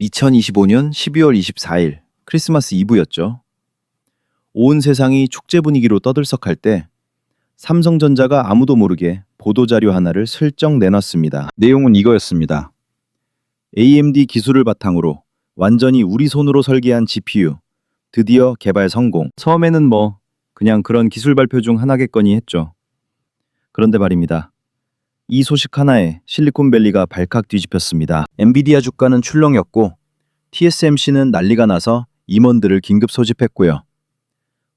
2025년 12월 24일 크리스마스 이브였죠. 온 세상이 축제 분위기로 떠들썩할 때 삼성전자가 아무도 모르게 보도자료 하나를 슬쩍 내놨습니다. 내용은 이거였습니다. AMD 기술을 바탕으로 완전히 우리 손으로 설계한 GPU 드디어 개발 성공. 처음에는 뭐 그냥 그런 기술 발표 중 하나겠거니 했죠. 그런데 말입니다. 이 소식 하나에 실리콘밸리가 발칵 뒤집혔습니다. 엔비디아 주가는 출렁였고 TSMC는 난리가 나서 임원들을 긴급 소집했고요.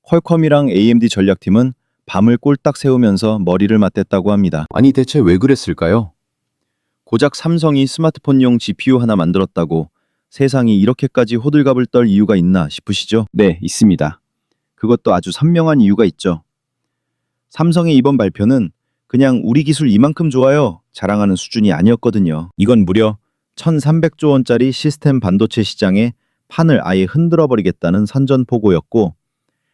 퀄컴이랑 AMD 전략팀은 밤을 꼴딱 세우면서 머리를 맞댔다고 합니다. 아니 대체 왜 그랬을까요? 고작 삼성이 스마트폰용 GPU 하나 만들었다고 세상이 이렇게까지 호들갑을 떨 이유가 있나 싶으시죠? 네, 있습니다. 그것도 아주 선명한 이유가 있죠. 삼성의 이번 발표는 그냥 우리 기술 이만큼 좋아요 자랑하는 수준이 아니었거든요. 이건 무려 1300조 원짜리 시스템 반도체 시장에 판을 아예 흔들어 버리겠다는 선전포고였고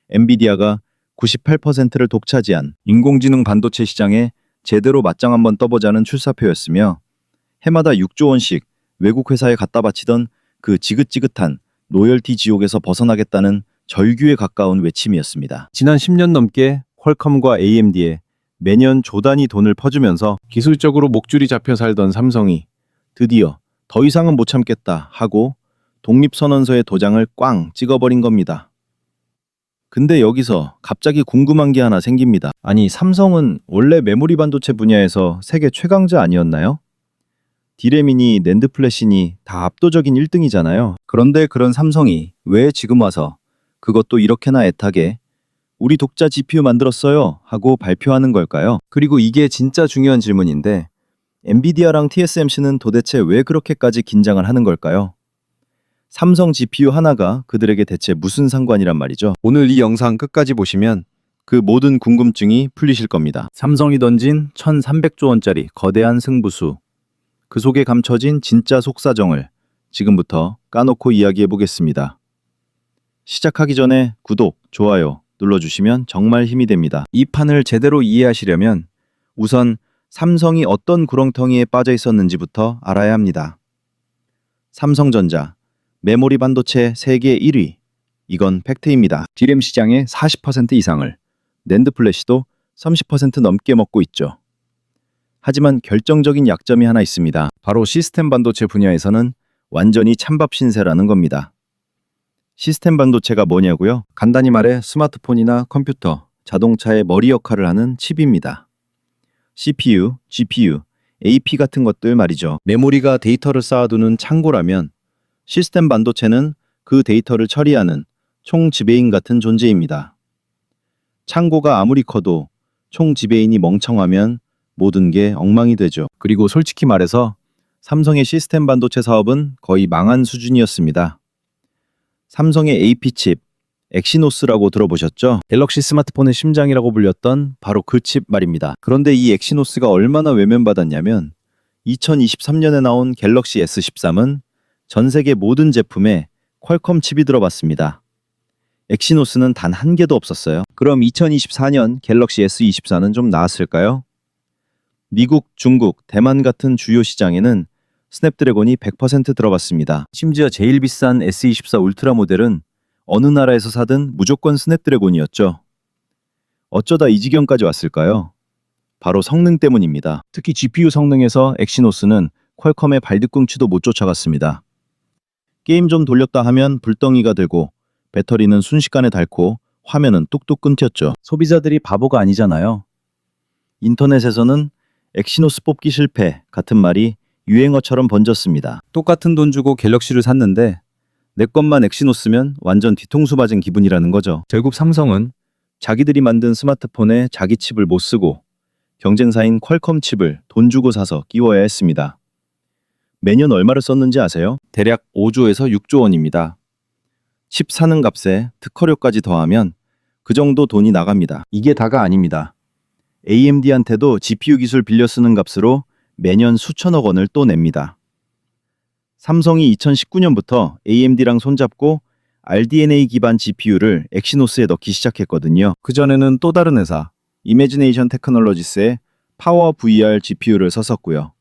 엔비디아가 98%를 독차지한 인공지능 반도체 시장에 제대로 맞짱 한번 떠보자는 출사표였으며 해마다 6조 원씩 외국 회사에 갖다 바치던 그 지긋지긋한 로열티 지옥에서 벗어나겠다는 절규에 가까운 외침이었습니다. 지난 10년 넘게 퀄컴과 AMD에 매년 조단위 돈을 퍼주면서 기술적으로 목줄이 잡혀 살던 삼성이 드디어 더 이상은 못 참겠다 하고 독립선언서의 도장을 꽝 찍어버린 겁니다. 근데 여기서 갑자기 궁금한 게 하나 생깁니다. 아니, 삼성은 원래 메모리 반도체 분야에서 세계 최강자 아니었나요? 디레미니, 낸드 플래시니 다 압도적인 1등이잖아요. 그런데 그런 삼성이 왜 지금 와서 그것도 이렇게나 애타게 우리 독자 GPU 만들었어요 하고 발표하는 걸까요? 그리고 이게 진짜 중요한 질문인데 엔비디아랑 TSMC는 도대체 왜 그렇게까지 긴장을 하는 걸까요? 삼성 GPU 하나가 그들에게 대체 무슨 상관이란 말이죠. 오늘 이 영상 끝까지 보시면 그 모든 궁금증이 풀리실 겁니다. 삼성이 던진 1300조 원짜리 거대한 승부수. 그 속에 감춰진 진짜 속사정을 지금부터 까놓고 이야기해 보겠습니다. 시작하기 전에 구독, 좋아요 눌러주시면 정말 힘이 됩니다. 이 판을 제대로 이해하시려면 우선 삼성이 어떤 구렁텅이에 빠져 있었는지부터 알아야 합니다. 삼성전자, 메모리 반도체 세계 1위. 이건 팩트입니다. 디램 시장의 40% 이상을, 낸드 플래시도 30% 넘게 먹고 있죠. 하지만 결정적인 약점이 하나 있습니다. 바로 시스템 반도체 분야에서는 완전히 찬밥 신세라는 겁니다. 시스템 반도체가 뭐냐고요? 간단히 말해 스마트폰이나 컴퓨터, 자동차의 머리 역할을 하는 칩입니다. CPU, GPU, AP 같은 것들 말이죠. 메모리가 데이터를 쌓아두는 창고라면 시스템 반도체는 그 데이터를 처리하는 총 지배인 같은 존재입니다. 창고가 아무리 커도 총 지배인이 멍청하면 모든 게 엉망이 되죠. 그리고 솔직히 말해서 삼성의 시스템 반도체 사업은 거의 망한 수준이었습니다. 삼성의 AP칩, 엑시노스라고 들어보셨죠? 갤럭시 스마트폰의 심장이라고 불렸던 바로 그 칩 말입니다. 그런데 이 엑시노스가 얼마나 외면받았냐면 2023년에 나온 갤럭시 S13은 전 세계 모든 제품에 퀄컴 칩이 들어봤습니다. 엑시노스는 단 한 개도 없었어요. 그럼 2024년 갤럭시 S24는 좀 나았을까요? 미국, 중국, 대만 같은 주요 시장에는 스냅드래곤이 100% 들어봤습니다. 심지어 제일 비싼 S24 울트라 모델은 어느 나라에서 사든 무조건 스냅드래곤이었죠. 어쩌다 이 지경까지 왔을까요? 바로 성능 때문입니다. 특히 GPU 성능에서 엑시노스는 퀄컴의 발뒤꿈치도 못 쫓아갔습니다. 게임 좀 돌렸다 하면 불덩이가 되고 배터리는 순식간에 닳고 화면은 뚝뚝 끊겼죠. 소비자들이 바보가 아니잖아요. 인터넷에서는 엑시노스 뽑기 실패 같은 말이 유행어처럼 번졌습니다. 똑같은 돈 주고 갤럭시를 샀는데 내 것만 엑시노스면 완전 뒤통수 맞은 기분이라는 거죠. 결국 삼성은 자기들이 만든 스마트폰에 자기 칩을 못 쓰고 경쟁사인 퀄컴 칩을 돈 주고 사서 끼워야 했습니다. 매년 얼마를 썼는지 아세요? 대략 5조에서 6조 원입니다. 칩 사는 값에 특허료까지 더하면 그 정도 돈이 나갑니다. 이게 다가 아닙니다. AMD한테도 GPU 기술 빌려 쓰는 값으로 매년 수천억 원을 또 냅니다. 삼성이 2019년부터 AMD랑 손잡고 RDNA 기반 GPU를 엑시노스에 넣기 시작했거든요. 그전에는 또 다른 회사, 이매지네이션 테크놀로지스의 파워 VR GPU를 썼었고요.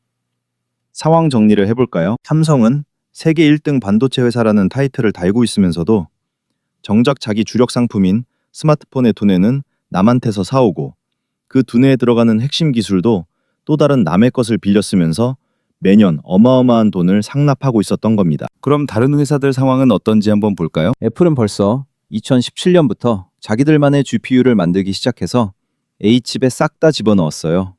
상황 정리를 해볼까요? 삼성은 세계 1등 반도체 회사라는 타이틀을 달고 있으면서도 정작 자기 주력 상품인 스마트폰의 두뇌는 남한테서 사오고 그 두뇌에 들어가는 핵심 기술도 또 다른 남의 것을 빌렸으면서 매년 어마어마한 돈을 상납하고 있었던 겁니다. 그럼 다른 회사들 상황은 어떤지 한번 볼까요? 애플은 벌써 2017년부터 자기들만의 GPU를 만들기 시작해서 A칩에 싹 다 집어넣었어요.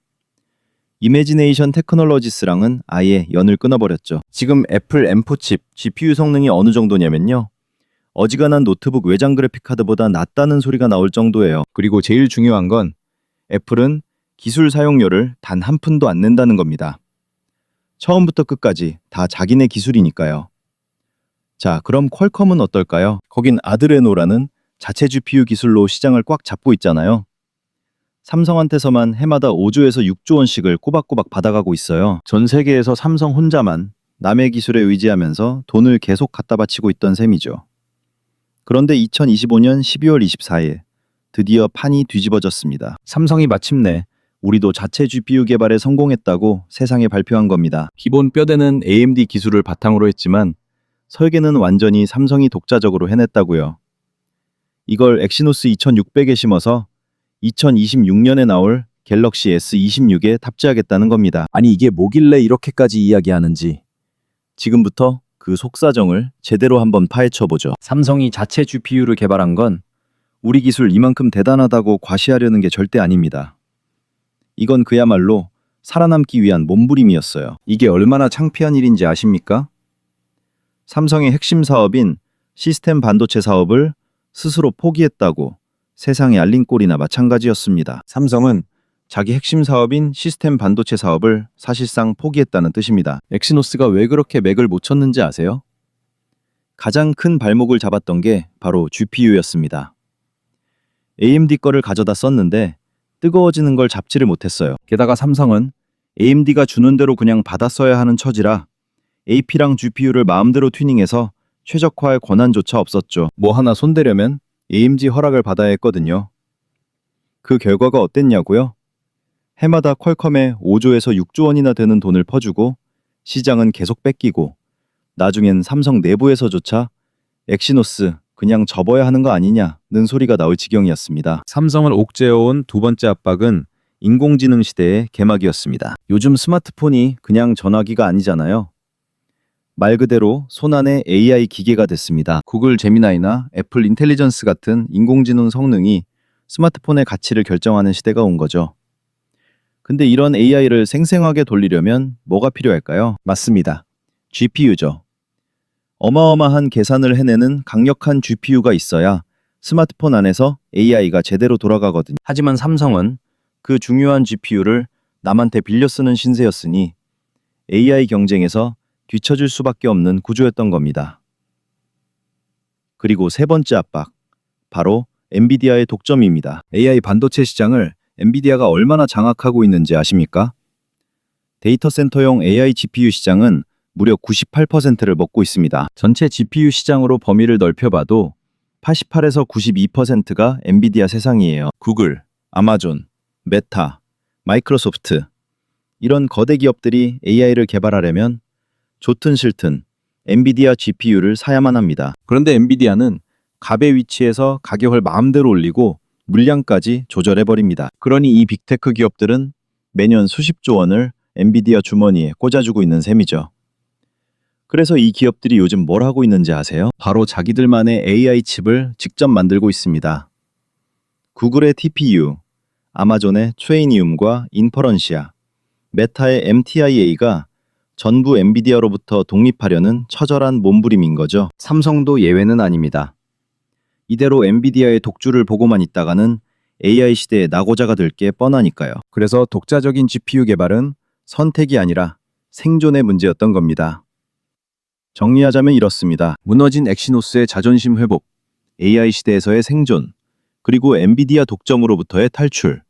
이매지네이션 테크놀로지스랑은 아예 연을 끊어버렸죠. 지금 애플 M4 칩 GPU 성능이 어느 정도냐면요. 어지간한 노트북 외장 그래픽 카드보다 낫다는 소리가 나올 정도예요. 그리고 제일 중요한 건 애플은 기술 사용료를 단 한 푼도 안 낸다는 겁니다. 처음부터 끝까지 다 자기네 기술이니까요. 자, 그럼 퀄컴은 어떨까요? 거긴 아드레노라는 자체 GPU 기술로 시장을 꽉 잡고 있잖아요. 삼성한테서만 해마다 5조에서 6조 원씩을 꼬박꼬박 받아가고 있어요. 전 세계에서 삼성 혼자만 남의 기술에 의지하면서 돈을 계속 갖다 바치고 있던 셈이죠. 그런데 2025년 12월 24일 드디어 판이 뒤집어졌습니다. 삼성이 마침내 우리도 자체 GPU 개발에 성공했다고 세상에 발표한 겁니다. 기본 뼈대는 AMD 기술을 바탕으로 했지만 설계는 완전히 삼성이 독자적으로 해냈다고요. 이걸 엑시노스 2600에 심어서 2026년에 나올 갤럭시 S26에 탑재하겠다는 겁니다. 아니 이게 뭐길래 이렇게까지 이야기하는지 지금부터 그 속사정을 제대로 한번 파헤쳐 보죠. 삼성이 자체 GPU를 개발한 건 우리 기술 이만큼 대단하다고 과시하려는 게 절대 아닙니다. 이건 그야말로 살아남기 위한 몸부림이었어요. 이게 얼마나 창피한 일인지 아십니까? 삼성의 핵심 사업인 시스템 반도체 사업을 스스로 포기했다고 세상에 알린 꼴이나 마찬가지였습니다. 삼성은 자기 핵심 사업인 시스템 반도체 사업을 사실상 포기했다는 뜻입니다. 엑시노스가 왜 그렇게 맥을 못 쳤는지 아세요? 가장 큰 발목을 잡았던 게 바로 GPU였습니다. AMD 거를 가져다 썼는데 뜨거워지는 걸 잡지를 못했어요. 게다가 삼성은 AMD가 주는 대로 그냥 받아 써야 하는 처지라 AP랑 GPU를 마음대로 튜닝해서 최적화할 권한조차 없었죠. 뭐 하나 손대려면 AMD 허락을 받아야 했거든요. 그 결과가 어땠냐고요? 해마다 퀄컴에 5조에서 6조 원이나 되는 돈을 퍼주고 시장은 계속 뺏기고 나중엔 삼성 내부에서조차 엑시노스 그냥 접어야 하는 거 아니냐는 소리가 나올 지경이었습니다. 삼성을 옥죄어온 두 번째 압박은 인공지능 시대의 개막이었습니다. 요즘 스마트폰이 그냥 전화기가 아니잖아요. 말 그대로 손안의 AI 기계가 됐습니다. 구글 제미나이나 애플 인텔리전스 같은 인공지능 성능이 스마트폰의 가치를 결정하는 시대가 온 거죠. 근데 이런 AI를 생생하게 돌리려면 뭐가 필요할까요? 맞습니다. GPU죠. 어마어마한 계산을 해내는 강력한 GPU가 있어야 스마트폰 안에서 AI가 제대로 돌아가거든요. 하지만 삼성은 그 중요한 GPU를 남한테 빌려 쓰는 신세였으니 AI 경쟁에서 뒤처질 수밖에 없는 구조였던 겁니다. 그리고 세 번째 압박, 바로 엔비디아의 독점입니다. AI 반도체 시장을 엔비디아가 얼마나 장악하고 있는지 아십니까? 데이터 센터용 AI GPU 시장은 무려 98%를 먹고 있습니다. 전체 GPU 시장으로 범위를 넓혀봐도 88에서 92%가 엔비디아 세상이에요. 구글, 아마존, 메타, 마이크로소프트 이런 거대 기업들이 AI를 개발하려면 좋든 싫든 엔비디아 GPU를 사야만 합니다. 그런데 엔비디아는 갑의 위치에서 가격을 마음대로 올리고 물량까지 조절해 버립니다. 그러니 이 빅테크 기업들은 매년 수십조 원을 엔비디아 주머니에 꽂아주고 있는 셈이죠. 그래서 이 기업들이 요즘 뭘 하고 있는지 아세요? 바로 자기들만의 AI 칩을 직접 만들고 있습니다. 구글의 TPU, 아마존의 트레이니움과 인퍼런시아, 메타의 MTIA가 전부 엔비디아로부터 독립하려는 처절한 몸부림인 거죠. 삼성도 예외는 아닙니다. 이대로 엔비디아의 독주를 보고만 있다가는 AI 시대의 낙오자가 될 게 뻔하니까요. 그래서 독자적인 GPU 개발은 선택이 아니라 생존의 문제였던 겁니다. 정리하자면 이렇습니다. 무너진 엑시노스의 자존심 회복, AI 시대에서의 생존, 그리고 엔비디아 독점으로부터의 탈출.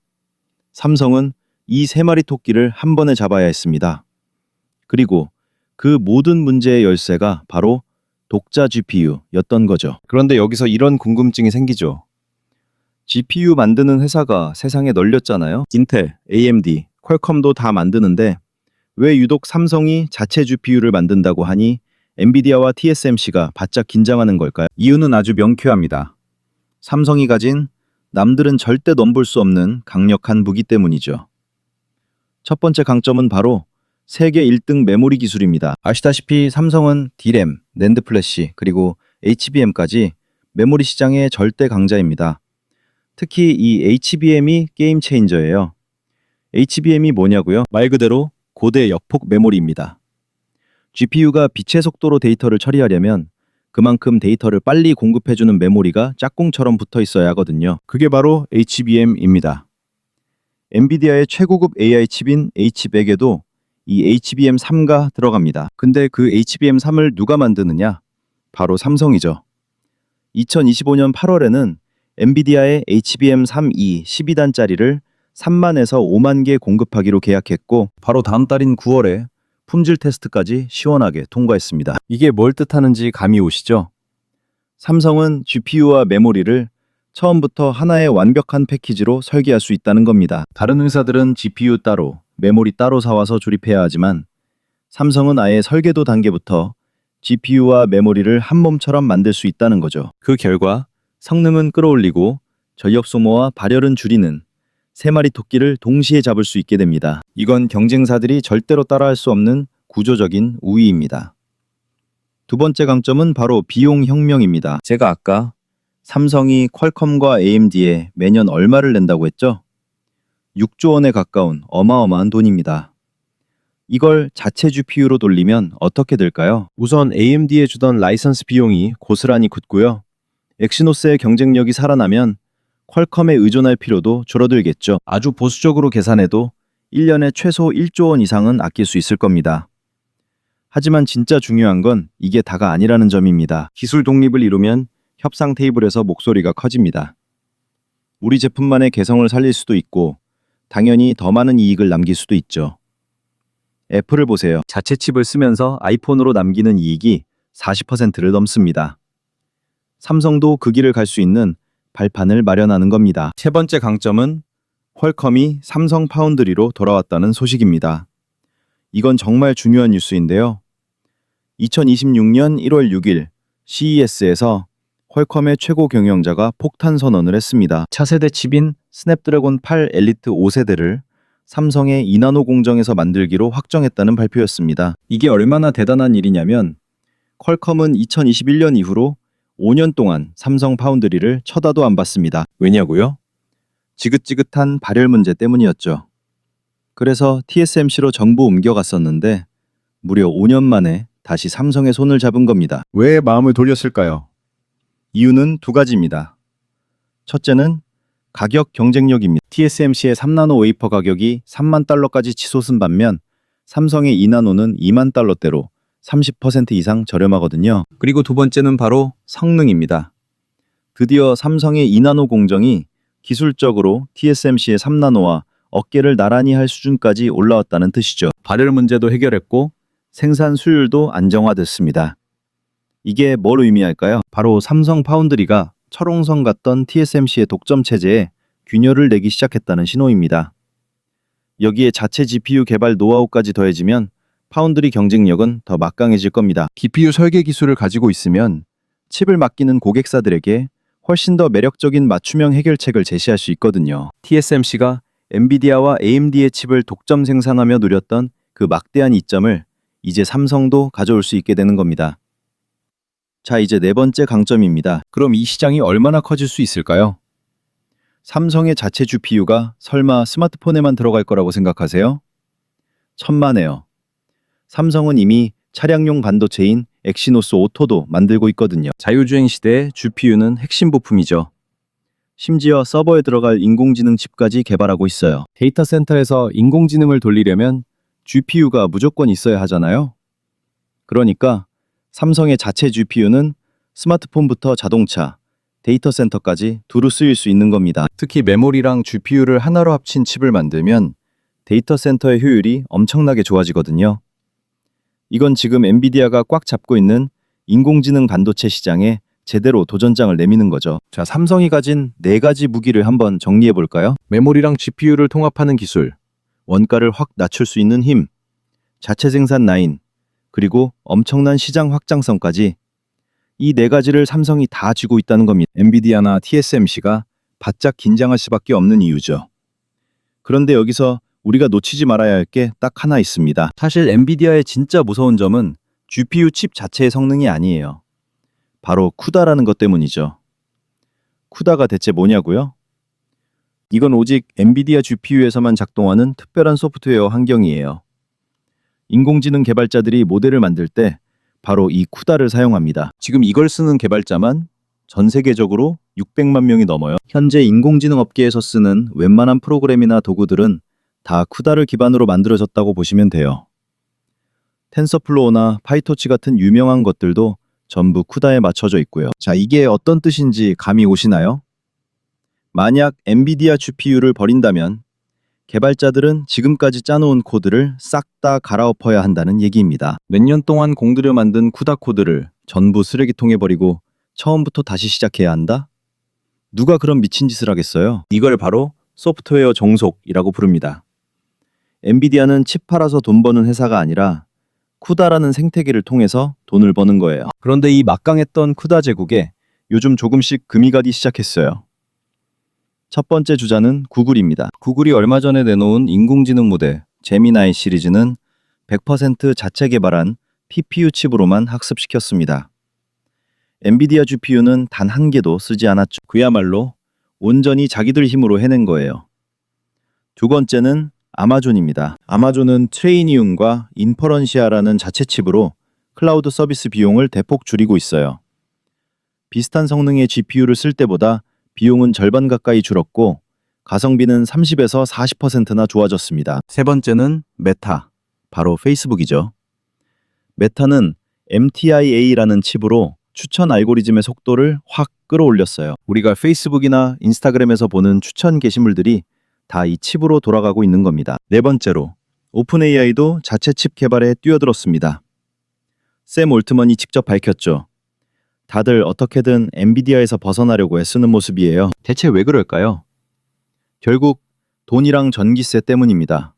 삼성은 이 세 마리 토끼를 한 번에 잡아야 했습니다. 그리고 그 모든 문제의 열쇠가 바로 독자 GPU였던 거죠. 그런데 여기서 이런 궁금증이 생기죠. GPU 만드는 회사가 세상에 널렸잖아요. 인텔, AMD, 퀄컴도 다 만드는데 왜 유독 삼성이 자체 GPU를 만든다고 하니 엔비디아와 TSMC가 바짝 긴장하는 걸까요? 이유는 아주 명쾌합니다. 삼성이 가진 남들은 절대 넘볼 수 없는 강력한 무기 때문이죠. 첫 번째 강점은 바로 세계 1등 메모리 기술입니다. 아시다시피 삼성은 D램, 낸드 플래시, 그리고 HBM까지 메모리 시장의 절대 강자입니다. 특히 이 HBM이 게임 체인저예요. HBM이 뭐냐고요? 말 그대로 고대 역폭 메모리입니다. GPU가 빛의 속도로 데이터를 처리하려면 그만큼 데이터를 빨리 공급해주는 메모리가 짝꿍처럼 붙어 있어야 하거든요. 그게 바로 HBM입니다. 엔비디아의 최고급 AI 칩인 H100에도 이 HBM3가 들어갑니다. 근데 그 HBM3을 누가 만드느냐? 바로 삼성이죠. 2025년 8월에는 엔비디아의 HBM3E 12단짜리를 3만에서 5만 개 공급하기로 계약했고 바로 다음 달인 9월에 품질 테스트까지 시원하게 통과했습니다. 이게 뭘 뜻하는지 감이 오시죠? 삼성은 GPU와 메모리를 처음부터 하나의 완벽한 패키지로 설계할 수 있다는 겁니다. 다른 회사들은 GPU 따로, 메모리 따로 사와서 조립해야 하지만 삼성은 아예 설계도 단계부터 GPU와 메모리를 한 몸처럼 만들 수 있다는 거죠. 그 결과 성능은 끌어올리고 전력 소모와 발열은 줄이는 세 마리 토끼를 동시에 잡을 수 있게 됩니다. 이건 경쟁사들이 절대로 따라할 수 없는 구조적인 우위입니다. 두 번째 강점은 바로 비용 혁명입니다. 제가 아까 삼성이 퀄컴과 AMD에 매년 얼마를 낸다고 했죠? 6조 원에 가까운 어마어마한 돈입니다. 이걸 자체 GPU로 돌리면 어떻게 될까요? 우선 AMD에 주던 라이선스 비용이 고스란히 굳고요. 엑시노스의 경쟁력이 살아나면 퀄컴에 의존할 필요도 줄어들겠죠. 아주 보수적으로 계산해도 1년에 최소 1조 원 이상은 아낄 수 있을 겁니다. 하지만 진짜 중요한 건 이게 다가 아니라는 점입니다. 기술 독립을 이루면 협상 테이블에서 목소리가 커집니다. 우리 제품만의 개성을 살릴 수도 있고 당연히 더 많은 이익을 남길 수도 있죠. 애플을 보세요. 자체 칩을 쓰면서 아이폰으로 남기는 이익이 40%를 넘습니다. 삼성도 그 길을 갈 수 있는 발판을 마련하는 겁니다. 세 번째 강점은 퀄컴이 삼성 파운드리로 돌아왔다는 소식입니다. 이건 정말 중요한 뉴스인데요. 2026년 1월 6일 CES에서 퀄컴의 최고 경영자가 폭탄 선언을 했습니다. 차세대 칩인 스냅드래곤 8 엘리트 5세대를 삼성의 이나노 공정에서 만들기로 확정했다는 발표였습니다. 이게 얼마나 대단한 일이냐면 퀄컴은 2021년 이후로 5년 동안 삼성 파운드리를 쳐다도 안 봤습니다. 왜냐고요? 지긋지긋한 발열 문제 때문이었죠. 그래서 TSMC로 정부 옮겨갔었는데 무려 5년 만에 다시 삼성의 손을 잡은 겁니다. 왜 마음을 돌렸을까요? 이유는 두 가지입니다. 첫째는 가격 경쟁력입니다. TSMC의 3나노 웨이퍼 가격이 3만 달러까지 치솟은 반면 삼성의 2나노는 2만 달러대로 30% 이상 저렴하거든요. 그리고 두 번째는 바로 성능입니다. 드디어 삼성의 2나노 공정이 기술적으로 TSMC의 3나노와 어깨를 나란히 할 수준까지 올라왔다는 뜻이죠. 발열 문제도 해결했고 생산 수율도 안정화됐습니다. 이게 뭘 의미할까요? 바로 삼성 파운드리가 철옹성 같던 TSMC의 독점 체제에 균열을 내기 시작했다는 신호입니다. 여기에 자체 GPU 개발 노하우까지 더해지면 파운드리 경쟁력은 더 막강해질 겁니다. GPU 설계 기술을 가지고 있으면 칩을 맡기는 고객사들에게 훨씬 더 매력적인 맞춤형 해결책을 제시할 수 있거든요. TSMC가 엔비디아와 AMD의 칩을 독점 생산하며 누렸던 그 막대한 이점을 이제 삼성도 가져올 수 있게 되는 겁니다. 자, 이제 네 번째 강점입니다. 그럼 이 시장이 얼마나 커질 수 있을까요? 삼성의 자체 GPU가 설마 스마트폰에만 들어갈 거라고 생각하세요? 천만에요. 삼성은 이미 차량용 반도체인 엑시노스 오토도 만들고 있거든요. 자율주행 시대의 GPU는 핵심 부품이죠. 심지어 서버에 들어갈 인공지능 칩까지 개발하고 있어요. 데이터 센터에서 인공지능을 돌리려면 GPU가 무조건 있어야 하잖아요. 그러니까 삼성의 자체 GPU는 스마트폰부터 자동차, 데이터 센터까지 두루 쓰일 수 있는 겁니다. 특히 메모리랑 GPU를 하나로 합친 칩을 만들면 데이터 센터의 효율이 엄청나게 좋아지거든요. 이건 지금 엔비디아가 꽉 잡고 있는 인공지능 반도체 시장에 제대로 도전장을 내미는 거죠. 자, 삼성이 가진 네 가지 무기를 한번 정리해 볼까요? 메모리랑 GPU를 통합하는 기술, 원가를 확 낮출 수 있는 힘, 자체 생산 라인, 그리고 엄청난 시장 확장성까지 이 네 가지를 삼성이 다 쥐고 있다는 겁니다. 엔비디아나 TSMC가 바짝 긴장할 수밖에 없는 이유죠. 그런데 여기서 우리가 놓치지 말아야 할 게 딱 하나 있습니다. 사실 엔비디아의 진짜 무서운 점은 GPU 칩 자체의 성능이 아니에요. 바로 쿠다라는 것 때문이죠. 쿠다가 대체 뭐냐고요? 이건 오직 엔비디아 GPU에서만 작동하는 특별한 소프트웨어 환경이에요. 인공지능 개발자들이 모델을 만들 때 바로 이 쿠다를 사용합니다. 지금 이걸 쓰는 개발자만 전 세계적으로 600만 명이 넘어요. 현재 인공지능 업계에서 쓰는 웬만한 프로그램이나 도구들은 다 쿠다를 기반으로 만들어졌다고 보시면 돼요. 텐서플로우나 파이토치 같은 유명한 것들도 전부 쿠다에 맞춰져 있고요. 자, 이게 어떤 뜻인지 감이 오시나요? 만약 엔비디아 GPU를 버린다면 개발자들은 지금까지 짜놓은 코드를 싹 다 갈아엎어야 한다는 얘기입니다. 몇 년 동안 공들여 만든 쿠다 코드를 전부 쓰레기통에 버리고 처음부터 다시 시작해야 한다? 누가 그런 미친 짓을 하겠어요? 이걸 바로 소프트웨어 종속이라고 부릅니다. 엔비디아는 칩 팔아서 돈 버는 회사가 아니라 쿠다라는 생태계를 통해서 돈을 버는 거예요. 그런데 이 막강했던 쿠다 제국에 요즘 조금씩 금이 가기 시작했어요. 첫 번째 주자는 구글입니다. 구글이 얼마 전에 내놓은 인공지능 모델 제미나이 시리즈는 100% 자체 개발한 TPU 칩으로만 학습시켰습니다. 엔비디아 GPU는 단 한 개도 쓰지 않았죠. 그야말로 온전히 자기들 힘으로 해낸 거예요. 두 번째는 아마존입니다. 아마존은 트레이니움과 인퍼런시아라는 자체 칩으로 클라우드 서비스 비용을 대폭 줄이고 있어요. 비슷한 성능의 GPU를 쓸 때보다 비용은 절반 가까이 줄었고 가성비는 30에서 40%나 좋아졌습니다. 세 번째는 메타, 바로 페이스북이죠. 메타는 MTIA라는 칩으로 추천 알고리즘의 속도를 확 끌어올렸어요. 우리가 페이스북이나 인스타그램에서 보는 추천 게시물들이 다 이 칩으로 돌아가고 있는 겁니다. 네 번째로 오픈 AI도 자체 칩 개발에 뛰어들었습니다. 샘 올트먼이 직접 밝혔죠. 다들 어떻게든 엔비디아에서 벗어나려고 애쓰는 모습이에요. 대체 왜 그럴까요? 결국 돈이랑 전기세 때문입니다.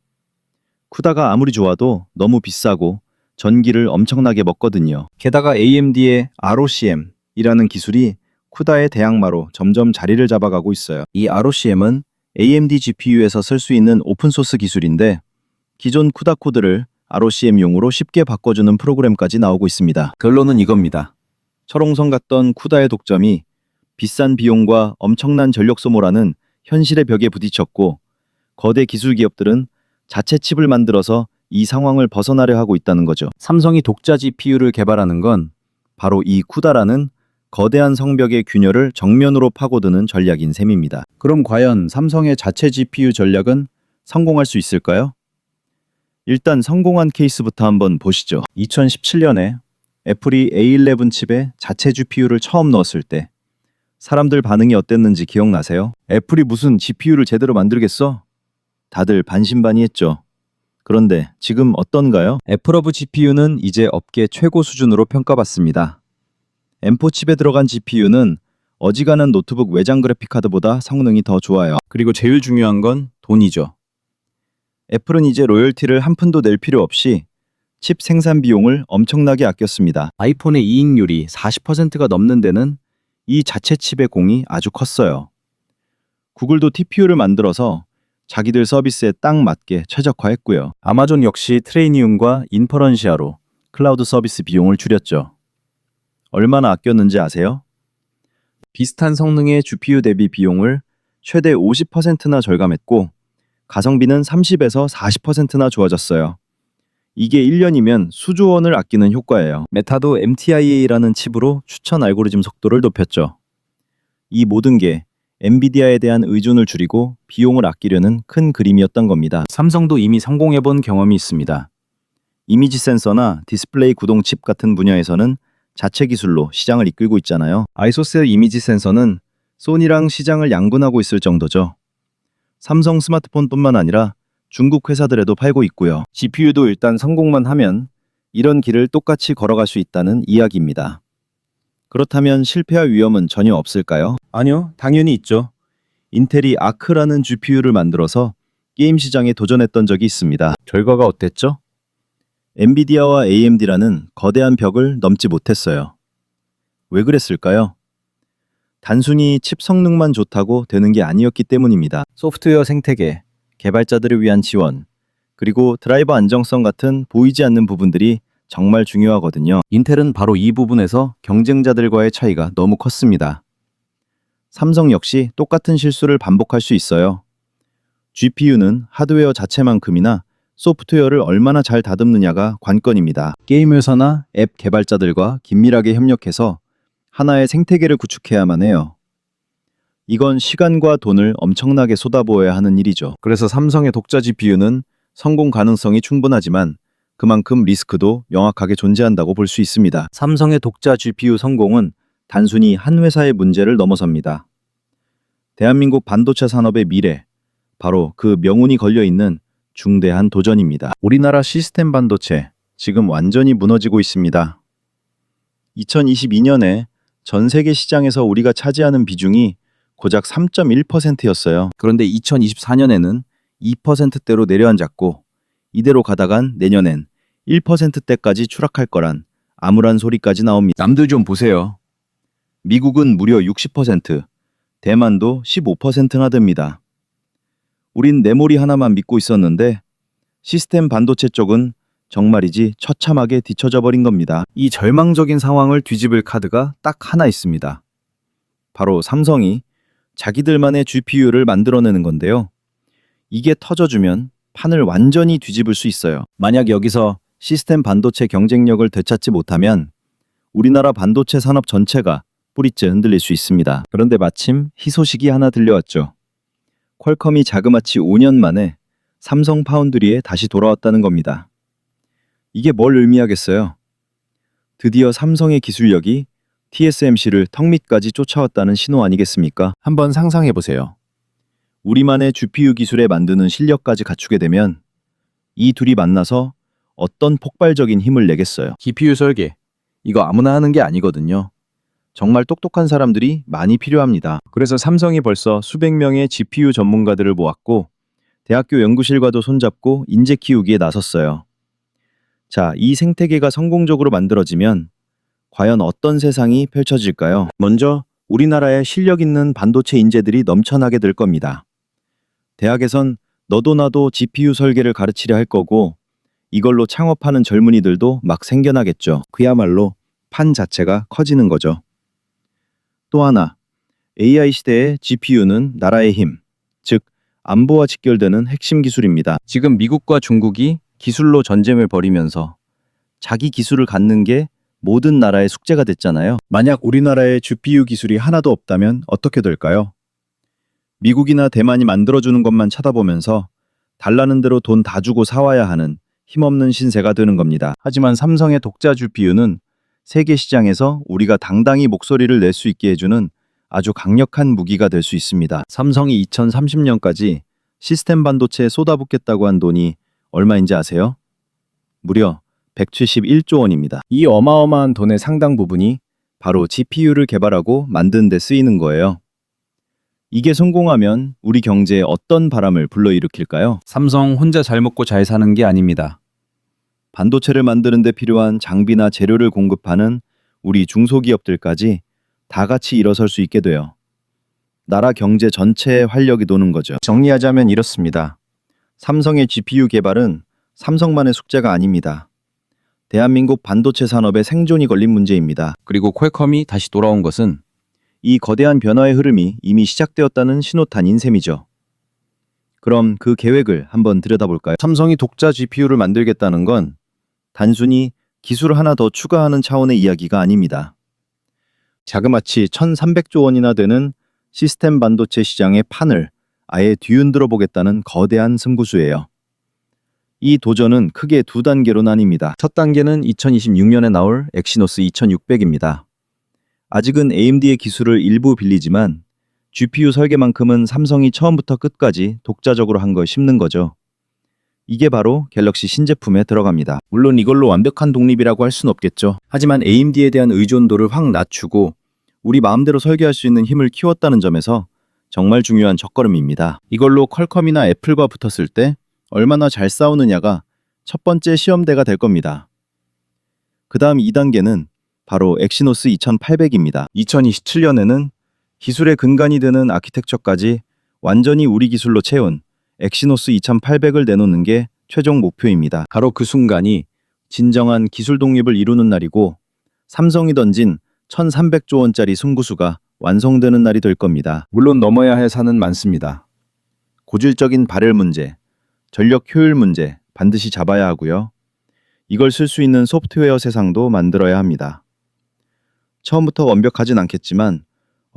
쿠다가 아무리 좋아도 너무 비싸고 전기를 엄청나게 먹거든요. 게다가 AMD의 ROCm이라는 기술이 쿠다의 대항마로 점점 자리를 잡아가고 있어요. 이 ROCm은 AMD GPU에서 쓸 수 있는 오픈소스 기술인데 기존 쿠다 코드를 ROCm용으로 쉽게 바꿔주는 프로그램까지 나오고 있습니다. 결론은 이겁니다. 철옹성 같던 쿠다의 독점이 비싼 비용과 엄청난 전력 소모라는 현실의 벽에 부딪혔고 거대 기술 기업들은 자체 칩을 만들어서 이 상황을 벗어나려 하고 있다는 거죠. 삼성이 독자 GPU를 개발하는 건 바로 이 쿠다라는 거대한 성벽의 균열을 정면으로 파고드는 전략인 셈입니다. 그럼 과연 삼성의 자체 GPU 전략은 성공할 수 있을까요? 일단 성공한 케이스부터 한번 보시죠. 2017년에 애플이 A11 칩에 자체 GPU를 처음 넣었을 때 사람들 반응이 어땠는지 기억나세요? 애플이 무슨 GPU를 제대로 만들겠어? 다들 반신반의했죠. 그런데 지금 어떤가요? 애플러브 GPU는 이제 업계 최고 수준으로 평가받습니다. M4 칩에 들어간 GPU는 어지간한 노트북 외장 그래픽 카드보다 성능이 더 좋아요. 그리고 제일 중요한 건 돈이죠. 애플은 이제 로열티를 한 푼도 낼 필요 없이 칩 생산 비용을 엄청나게 아꼈습니다. 아이폰의 이익률이 40%가 넘는 데는 이 자체 칩의 공이 아주 컸어요. 구글도 TPU를 만들어서 자기들 서비스에 딱 맞게 최적화했고요. 아마존 역시 트레이니움과 인퍼런시아로 클라우드 서비스 비용을 줄였죠. 얼마나 아꼈는지 아세요? 비슷한 성능의 GPU 대비 비용을 최대 50%나 절감했고 가성비는 30에서 40%나 좋아졌어요. 이게 1년이면 수조 원을 아끼는 효과예요. 메타도 MTIA라는 칩으로 추천 알고리즘 속도를 높였죠. 이 모든 게 엔비디아에 대한 의존을 줄이고 비용을 아끼려는 큰 그림이었던 겁니다. 삼성도 이미 성공해 본 경험이 있습니다. 이미지 센서나 디스플레이 구동 칩 같은 분야에서는 자체 기술로 시장을 이끌고 있잖아요. 아이소셀 이미지 센서는 소니랑 시장을 양분하고 있을 정도죠. 삼성 스마트폰뿐만 아니라 중국 회사들에도 팔고 있고요. GPU도 일단 성공만 하면 이런 길을 똑같이 걸어갈 수 있다는 이야기입니다. 그렇다면 실패할 위험은 전혀 없을까요? 아니요, 당연히 있죠. 인텔이 아크라는 GPU를 만들어서 게임 시장에 도전했던 적이 있습니다. 결과가 어땠죠? 엔비디아와 AMD라는 거대한 벽을 넘지 못했어요. 왜 그랬을까요? 단순히 칩 성능만 좋다고 되는 게 아니었기 때문입니다. 소프트웨어 생태계, 개발자들을 위한 지원, 그리고 드라이버 안정성 같은 보이지 않는 부분들이 정말 중요하거든요. 인텔은 바로 이 부분에서 경쟁자들과의 차이가 너무 컸습니다. 삼성 역시 똑같은 실수를 반복할 수 있어요. GPU는 하드웨어 자체만큼이나 소프트웨어를 얼마나 잘 다듬느냐가 관건입니다. 게임 회사나 앱 개발자들과 긴밀하게 협력해서 하나의 생태계를 구축해야만 해요. 이건 시간과 돈을 엄청나게 쏟아부어야 하는 일이죠. 그래서 삼성의 독자 GPU는 성공 가능성이 충분하지만 그만큼 리스크도 명확하게 존재한다고 볼 수 있습니다. 삼성의 독자 GPU 성공은 단순히 한 회사의 문제를 넘어섭니다. 대한민국 반도체 산업의 미래, 바로 그 명운이 걸려 있는 중대한 도전입니다. 우리나라 시스템 반도체 지금 완전히 무너지고 있습니다. 2022년에 전 세계 시장에서 우리가 차지하는 비중이 고작 3.1%였어요. 그런데 2024년에는 2%대로 내려앉았고 이대로 가다간 내년엔 1%대까지 추락할 거란 암울한 소리까지 나옵니다. 남들 좀 보세요. 미국은 무려 60%, 대만도 15%나 됩니다. 우린 메모리 하나만 믿고 있었는데 시스템 반도체 쪽은 정말이지 처참하게 뒤처져 버린 겁니다. 이 절망적인 상황을 뒤집을 카드가 딱 하나 있습니다. 바로 삼성이 자기들만의 GPU를 만들어내는 건데요. 이게 터져주면 판을 완전히 뒤집을 수 있어요. 만약 여기서 시스템 반도체 경쟁력을 되찾지 못하면 우리나라 반도체 산업 전체가 뿌리째 흔들릴 수 있습니다. 그런데 마침 희소식이 하나 들려왔죠. 퀄컴이 자그마치 5년 만에 삼성 파운드리에 다시 돌아왔다는 겁니다. 이게 뭘 의미하겠어요? 드디어 삼성의 기술력이 TSMC를 턱 밑까지 쫓아왔다는 신호 아니겠습니까? 한번 상상해 보세요. 우리만의 GPU 기술에 만드는 실력까지 갖추게 되면 이 둘이 만나서 어떤 폭발적인 힘을 내겠어요. GPU 설계. 이거 아무나 하는 게 아니거든요. 정말 똑똑한 사람들이 많이 필요합니다. 그래서 삼성이 벌써 수백 명의 GPU 전문가들을 모았고 대학교 연구실과도 손잡고 인재 키우기에 나섰어요. 자, 이 생태계가 성공적으로 만들어지면 과연 어떤 세상이 펼쳐질까요? 먼저 우리나라에 실력 있는 반도체 인재들이 넘쳐나게 될 겁니다. 대학에선 너도 나도 GPU 설계를 가르치려 할 거고 이걸로 창업하는 젊은이들도 막 생겨나겠죠. 그야말로 판 자체가 커지는 거죠. 또 하나, AI 시대의 GPU는 나라의 힘, 즉 안보와 직결되는 핵심 기술입니다. 지금 미국과 중국이 기술로 전쟁을 벌이면서 자기 기술을 갖는 게 모든 나라의 숙제가 됐잖아요. 만약 우리나라에 GPU 기술이 하나도 없다면 어떻게 될까요? 미국이나 대만이 만들어주는 것만 쳐다보면서 달라는 대로 돈 다 주고 사와야 하는 힘없는 신세가 되는 겁니다. 하지만 삼성의 독자 GPU는 세계 시장에서 우리가 당당히 목소리를 낼 수 있게 해주는 아주 강력한 무기가 될 수 있습니다. 삼성이 2030년까지 시스템 반도체에 쏟아붓겠다고 한 돈이 얼마인지 아세요? 무려 171조 원입니다. 이 어마어마한 돈의 상당 부분이 바로 GPU를 개발하고 만드는 데 쓰이는 거예요. 이게 성공하면 우리 경제에 어떤 바람을 불러일으킬까요? 삼성 혼자 잘 먹고 잘 사는 게 아닙니다. 반도체를 만드는 데 필요한 장비나 재료를 공급하는 우리 중소기업들까지 다 같이 일어설 수 있게 돼요. 나라 경제 전체에 활력이 도는 거죠. 정리하자면 이렇습니다. 삼성의 GPU 개발은 삼성만의 숙제가 아닙니다. 대한민국 반도체 산업의 생존이 걸린 문제입니다. 그리고 퀄컴이 다시 돌아온 것은 이 거대한 변화의 흐름이 이미 시작되었다는 신호탄인 셈이죠. 그럼 그 계획을 한번 들여다볼까요? 삼성이 독자 GPU를 만들겠다는 건 단순히 기술 하나 더 추가하는 차원의 이야기가 아닙니다. 자그마치 1,300조 원이나 되는 시스템 반도체 시장의 판을 아예 뒤흔들어 보겠다는 거대한 승부수예요. 이 도전은 크게 두 단계로 나뉩니다. 첫 단계는 2026년에 나올 엑시노스 2600입니다. 아직은 AMD의 기술을 일부 빌리지만 GPU 설계만큼은 삼성이 처음부터 끝까지 독자적으로 한걸 심는 거죠. 이게 바로 갤럭시 신제품에 들어갑니다. 물론 이걸로 완벽한 독립이라고 할 수는 없겠죠. 하지만 AMD에 대한 의존도를 확 낮추고 우리 마음대로 설계할 수 있는 힘을 키웠다는 점에서 정말 중요한 첫걸음입니다. 이걸로 퀄컴이나 애플과 붙었을 때 얼마나 잘 싸우느냐가 첫 번째 시험대가 될 겁니다. 그 다음 2단계는 바로 엑시노스 2800입니다. 2027년에는 기술의 근간이 되는 아키텍처까지 완전히 우리 기술로 채운 엑시노스 2800을 내놓는 게 최종 목표입니다. 바로 그 순간이 진정한 기술 독립을 이루는 날이고 삼성이 던진 1300조 원짜리 승구수가 완성되는 날이 될 겁니다. 물론 넘어야 할 산은 많습니다. 고질적인 발열 문제, 전력 효율 문제 반드시 잡아야 하고요. 이걸 쓸 수 있는 소프트웨어 세상도 만들어야 합니다. 처음부터 완벽하진 않겠지만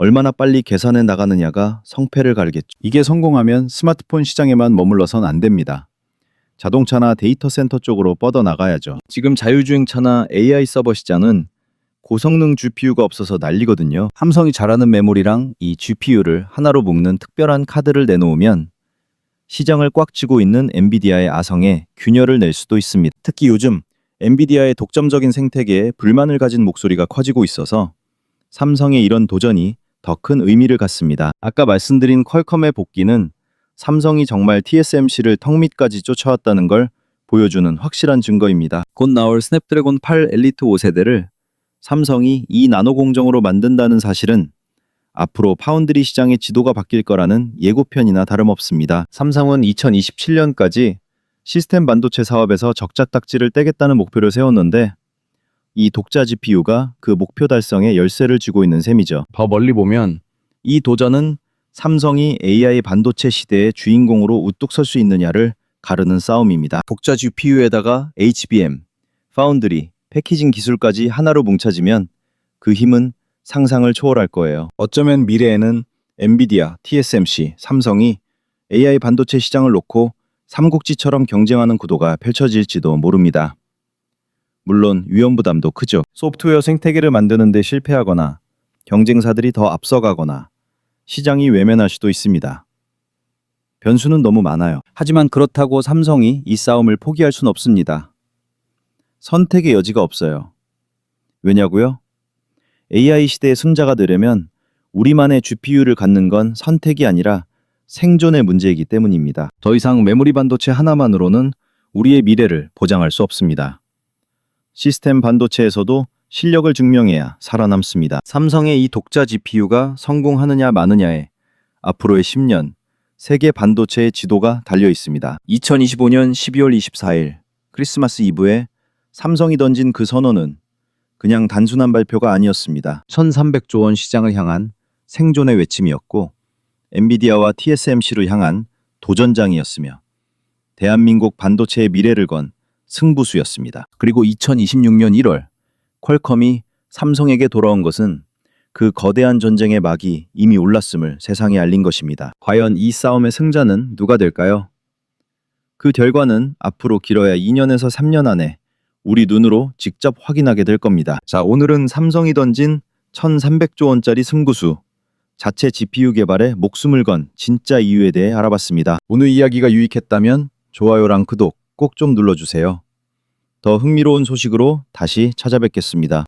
얼마나 빨리 계산해 나가느냐가 성패를 가르겠죠. 이게 성공하면 스마트폰 시장에만 머물러선 안 됩니다. 자동차나 데이터 센터 쪽으로 뻗어 나가야죠. 지금 자율주행차나 AI 서버 시장은 고성능 GPU가 없어서 난리거든요. 삼성이 잘하는 메모리랑 이 GPU를 하나로 묶는 특별한 카드를 내놓으면 시장을 꽉 쥐고 있는 엔비디아의 아성에 균열을 낼 수도 있습니다. 특히 요즘 엔비디아의 독점적인 생태계에 불만을 가진 목소리가 커지고 있어서 삼성의 이런 도전이 더 큰 의미를 갖습니다. 아까 말씀드린 퀄컴의 복귀는 삼성이 정말 TSMC를 턱 밑까지 쫓아왔다는 걸 보여주는 확실한 증거입니다. 곧 나올 스냅드래곤 8 엘리트 5세대를 삼성이 이 나노 공정으로 만든다는 사실은 앞으로 파운드리 시장의 지도가 바뀔 거라는 예고편이나 다름없습니다. 삼성은 2027년까지 시스템 반도체 사업에서 적자 딱지를 떼겠다는 목표를 세웠는데 이 독자 GPU가 그 목표 달성에 열쇠를 쥐고 있는 셈이죠. 더 멀리 보면 이 도전은 삼성이 AI 반도체 시대의 주인공으로 우뚝 설 수 있느냐를 가르는 싸움입니다. 독자 GPU에다가 HBM, 파운드리, 패키징 기술까지 하나로 뭉쳐지면 그 힘은 상상을 초월할 거예요. 어쩌면 미래에는 엔비디아, TSMC, 삼성이 AI 반도체 시장을 놓고 삼국지처럼 경쟁하는 구도가 펼쳐질지도 모릅니다. 물론 위험 부담도 크죠. 소프트웨어 생태계를 만드는 데 실패하거나 경쟁사들이 더 앞서가거나 시장이 외면할 수도 있습니다. 변수는 너무 많아요. 하지만 그렇다고 삼성이 이 싸움을 포기할 순 없습니다. 선택의 여지가 없어요. 왜냐고요? AI 시대의 승자가 되려면 우리만의 GPU를 갖는 건 선택이 아니라 생존의 문제이기 때문입니다. 더 이상 메모리 반도체 하나만으로는 우리의 미래를 보장할 수 없습니다. 시스템 반도체에서도 실력을 증명해야 살아남습니다. 삼성의 이 독자 GPU가 성공하느냐 마느냐에 앞으로의 10년 세계 반도체의 지도가 달려 있습니다. 2025년 12월 24일 크리스마스 이브에 삼성이 던진 그 선언은 그냥 단순한 발표가 아니었습니다. 1300조 원 시장을 향한 생존의 외침이었고 엔비디아와 TSMC를 향한 도전장이었으며 대한민국 반도체의 미래를 건 승부수였습니다. 그리고 2026년 1월 퀄컴이 삼성에게 돌아온 것은 그 거대한 전쟁의 막이 이미 올랐음을 세상에 알린 것입니다. 과연 이 싸움의 승자는 누가 될까요? 그 결과는 앞으로 길어야 2년에서 3년 안에 우리 눈으로 직접 확인하게 될 겁니다. 자, 오늘은 삼성이 던진 1300조 원짜리 승부수, 자체 GPU 개발에 목숨을 건 진짜 이유에 대해 알아봤습니다. 오늘 이야기가 유익했다면 좋아요랑 구독 꼭 좀 눌러주세요. 더 흥미로운 소식으로 다시 찾아뵙겠습니다.